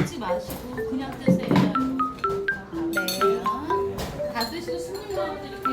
섞지 마시고 그냥 드세요. 네. 다 드시고 스물 넣어드릴게요.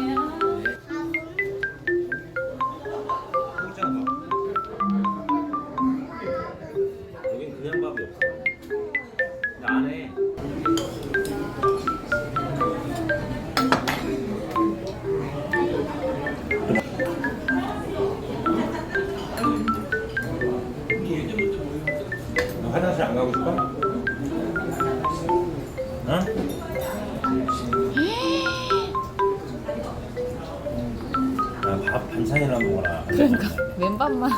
밥 반찬이나 먹어라. 그러니까 맨밥만.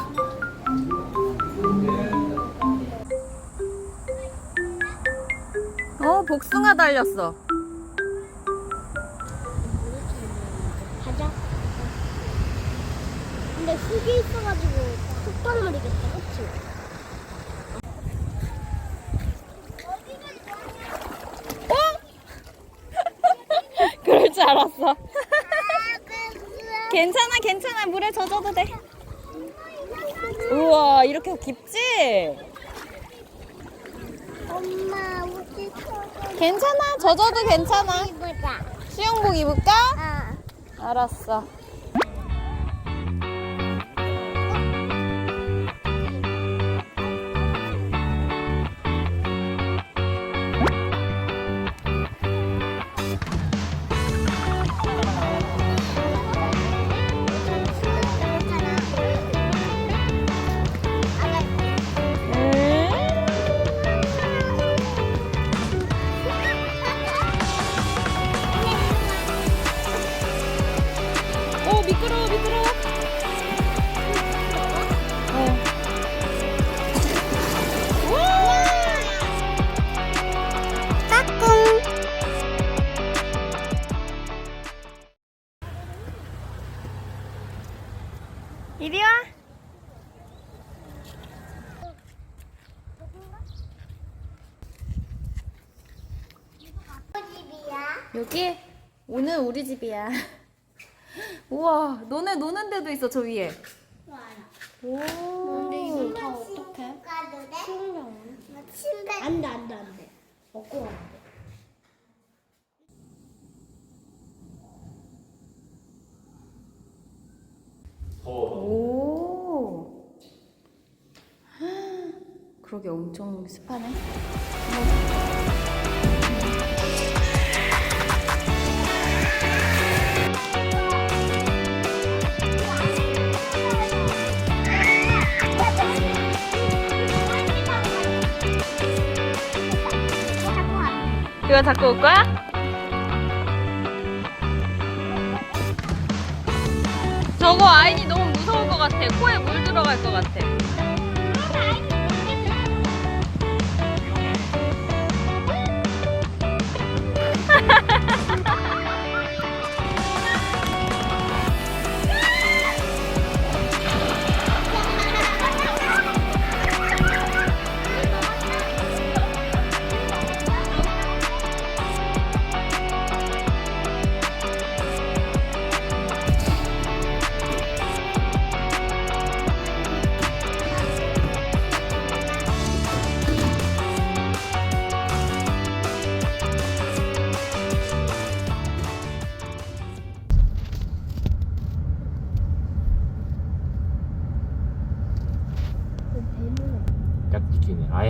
어 복숭아 달렸어. 가자. 근데 흙이 있어가지고 흙덩어리겠다, 그치? 그럴 줄 알았어. 괜찮아 괜찮아 물에 젖어도 돼. 우와 이렇게 깊지? 엄마, 옷이 터져. 괜찮아 젖어도 괜찮아. 입으자. 수영복 입을까? 어. 알았어. 오늘 우리 집이야. 우와, 너네 노는 데도 있어 저 위에. 오. 근데 이거 다 어떡해? 돼? 침대. 안 돼, 안 돼, 안 돼. 먹고 가야 돼. 오. 그러게 엄청 습하네. 이거 잡고 올 거야? 저거 아인이 너무 무서울 것 같아. 코에 물 들어갈 것 같아.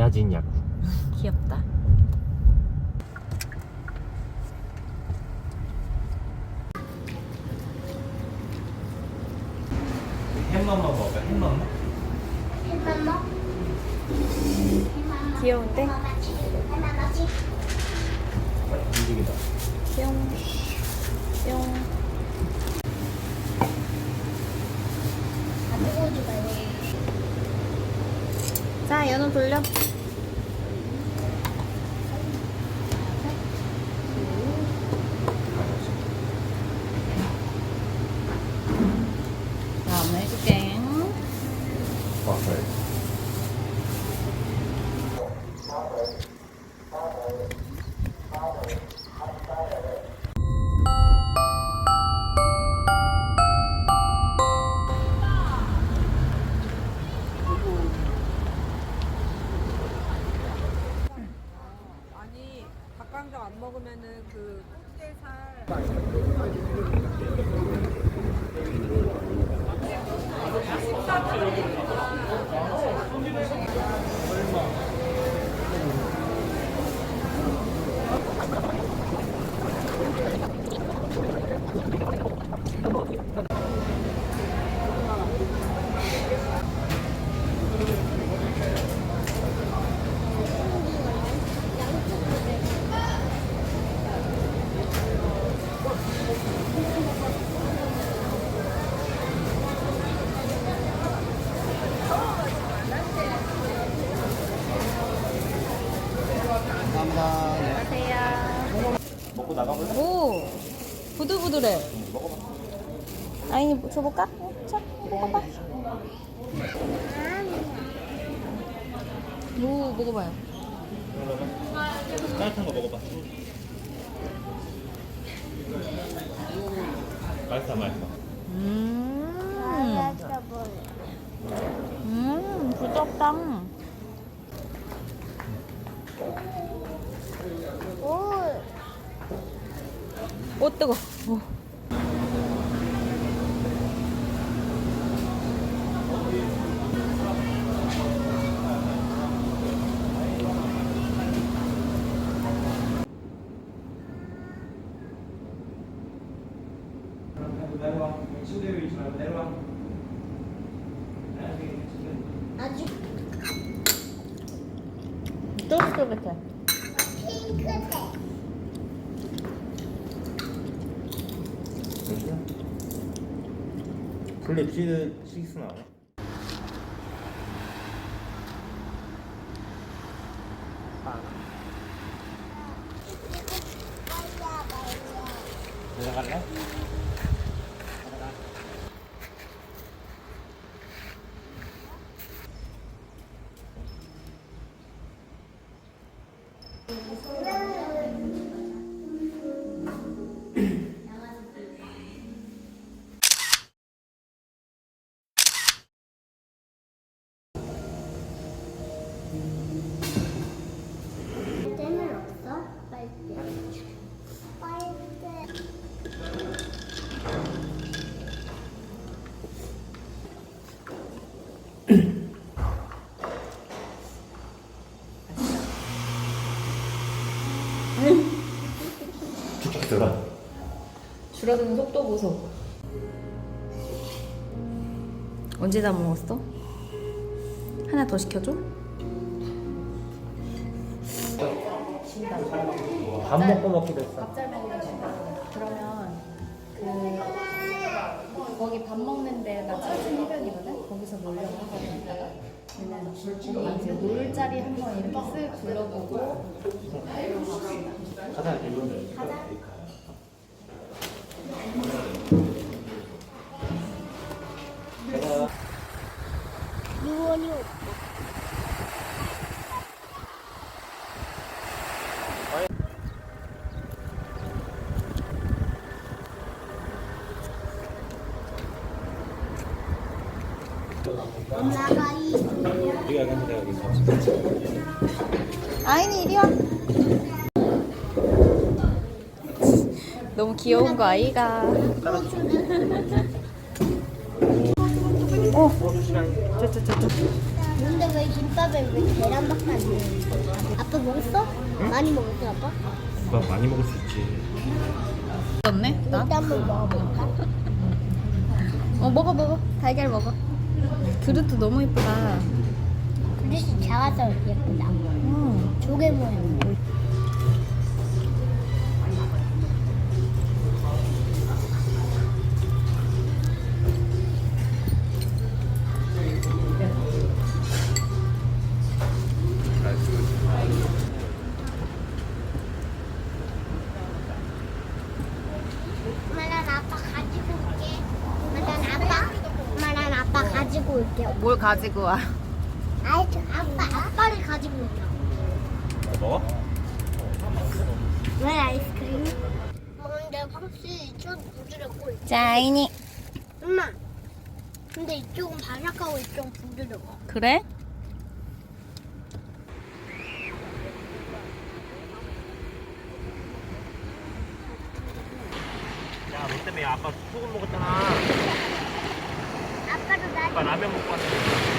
아야진 약국. 귀엽다. 햄맘만 먹을까? 햄맘만? 해맘마? 귀여운데? 움직이다. 뿅. 뿅. 빨리. 자, 연우 돌려. 먹고 나가볼래? 오 부들부들해. 먹어봐. 아이니 줘볼까? 어, 자 먹어봐. 오 먹어봐요. 따뜻한 거 먹어봐. 맛있어, 맛있어. 음, 뭐. 음 부럽다. 뜨거. 오. 내려와. 침대 위에 있지 말고 내려와. 아주 쫄깃쫄깃해. 핑크색. 시드 6 나와. 내려갈래? 줄어드는 속도 보소. 언제 다 먹었어? 하나 더 시켜줘? 밥 먹고 먹기로 했어. 밥잘 먹으면 준다. 그러면 그 거기 밥 먹는 데가 천진 해변이거든. 거기서 놀려고 하거든. 이따가. 이제 놀 자리 한번 이렇게 쓱 둘러보고 가자. 유원 너무 귀여운 거 아이가. 오, 저저저 저. 근데 왜 김밥에 왜 계란밖에 안 넣어? 아빠 먹었어? 많이 먹었어 아빠? 오빠 많이 먹을 수 있지. 떴네? 나? 일단 한번 먹어볼까? 어 먹어 먹어. 달걀 먹어. 그릇도 너무 예쁘다. 그릇이 작아서 예쁘다 음. 조개 모양 뭘 가지고 와? 아이 저 아빠 아빠를 가지고 올게 먹어? 왜 아이스크림? 근데 확실히 이쪽은 부드럽고 자 아이니. 엄마 근데 이쪽은 바삭하고 이쪽은 부드러워 그래? 라면 먹고 왔습니다.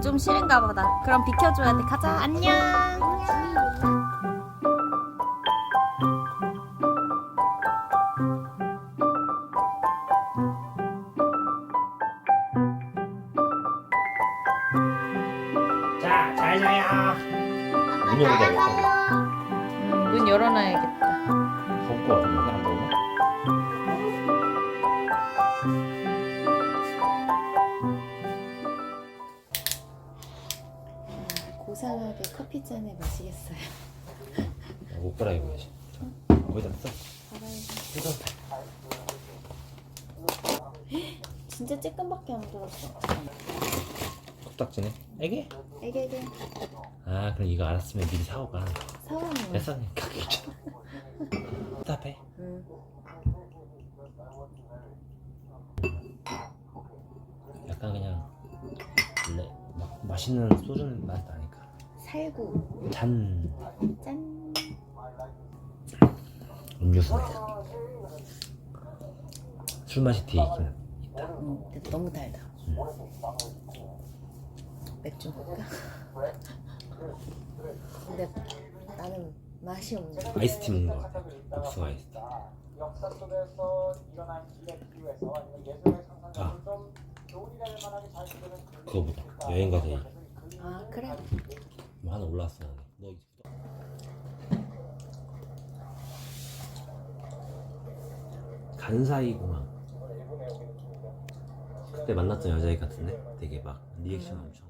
좀 싫은가 보다. 그럼 비켜줘야 돼. 가자. 안녕. 자, 옷 갈아입어야지. 거기다 써. 뜯어. 진짜 쬐끔밖에 안 들었어. 컵딱지네. 애기? 애기 애기 아, 그럼 이거 알았으면 미리 사고 가. 사오는 거야. 됐어, 가기 귀찮아. 답해. 응. 약간 그냥 원래 막 맛있는 소주는 맛 나니까. 살구 잔 짠. 음료수. 술 맛이 뒤에 있긴. 응, 근데 너무 달다. 맥주 먹을까? 근데 나는 맛이 없네. 아이스티 먹는 거 같아. 복숭아 아이스티. 역사 속에서 일어난 일에 비유해서 아니면 예술의 상상력을 아. 좀 교훈이 될 만하게 잘 쓰는 그거 보자. 여행 가서 이- 아 그래? 뭐 하나 올라왔어. 나는. 너 이거 간사이 공항. 그때 만났던 여자애 같은데 되게 막 리액션 엄청.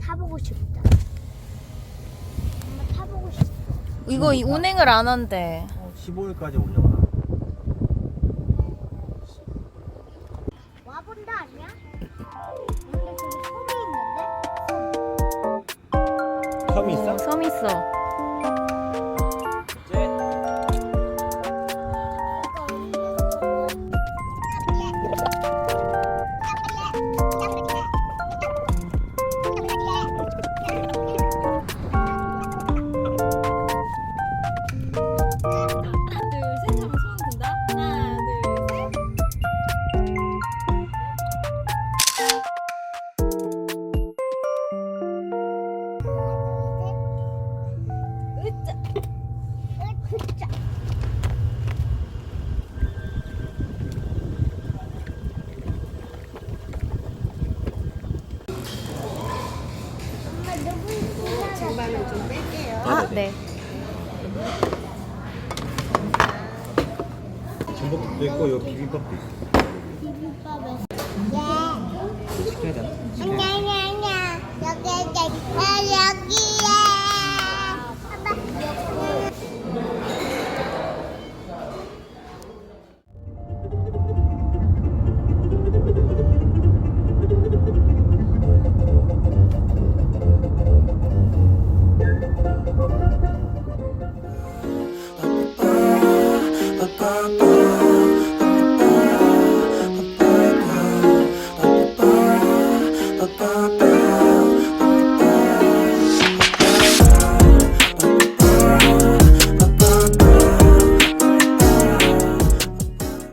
타보고 싶다. 엄마 타보고 싶어. 이거 이 운행을 안 한대. 15일까지 올려봐.